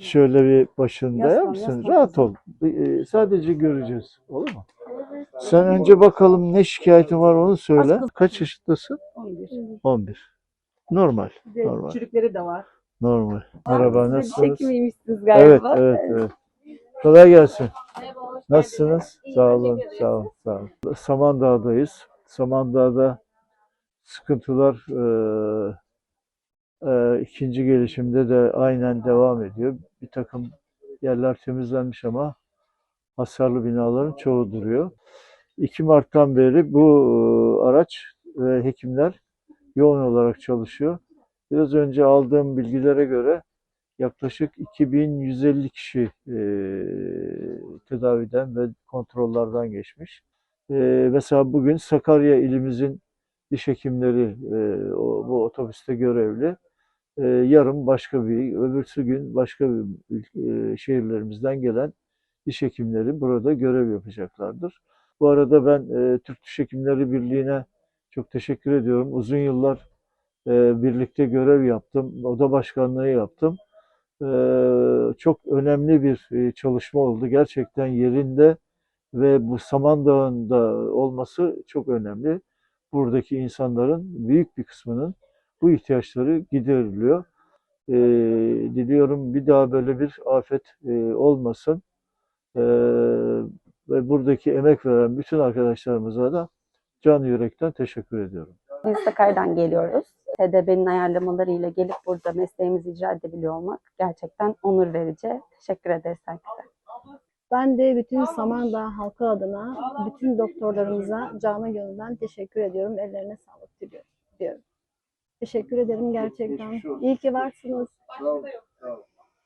Şöyle bir başında Yaslan, mısın? yaslan Rahat ol. Ee, sadece göreceğiz. Olur mu? Sen önce bakalım ne şikayetin var onu söyle. Kaç yaşındasın? 11. 11. Normal. Bir de Normal. çürükleri de var. Normal. Merhaba nasılsınız? Diş hekimiymişsiniz Evet, galiba. evet, evet. Kolay gelsin. Nasılsınız? Sağ olun, sağ olun, sağ olun. Samandağ'dayız. Samandağ'da sıkıntılar eee, ikinci gelişimde de aynen devam ediyor. Bir takım yerler temizlenmiş ama hasarlı binaların çoğu duruyor. 2 Mart'tan beri bu eee, araç ve hekimler yoğun olarak çalışıyor. Biraz önce aldığım bilgilere göre yaklaşık 2150 kişi tedaviden ve kontrollerden geçmiş. Mesela bugün Sakarya ilimizin diş hekimleri bu otobüste görevli. E, yarın başka bir, öbürsü gün başka bir e, şehirlerimizden gelen diş hekimleri burada görev yapacaklardır. Bu arada ben e, Türk Diş Hekimleri Birliği'ne çok teşekkür ediyorum. Uzun yıllar e, birlikte görev yaptım, oda başkanlığı yaptım. Ee, çok önemli bir e, çalışma oldu. Gerçekten yerinde ve bu Samandağ'ında olması çok önemli. Buradaki insanların büyük bir kısmının bu ihtiyaçları gideriliyor. Ee, diliyorum bir daha böyle bir afet e, olmasın. Ee, ve buradaki emek veren bütün arkadaşlarımıza da can yürekten teşekkür ediyorum. Biz Sakarya'dan geliyoruz. TDB'nin ayarlamalarıyla gelip burada mesleğimizi icra edebiliyor olmak gerçekten onur verici. Teşekkür ederiz herkese. Ben de bütün Samandağ halkı adına bütün doktorlarımıza canı gönülden teşekkür ediyorum. Ellerine sağlık diliyorum. diyorum. Teşekkür ederim gerçekten. İyi ki varsınız. Sağ olun. Sağ.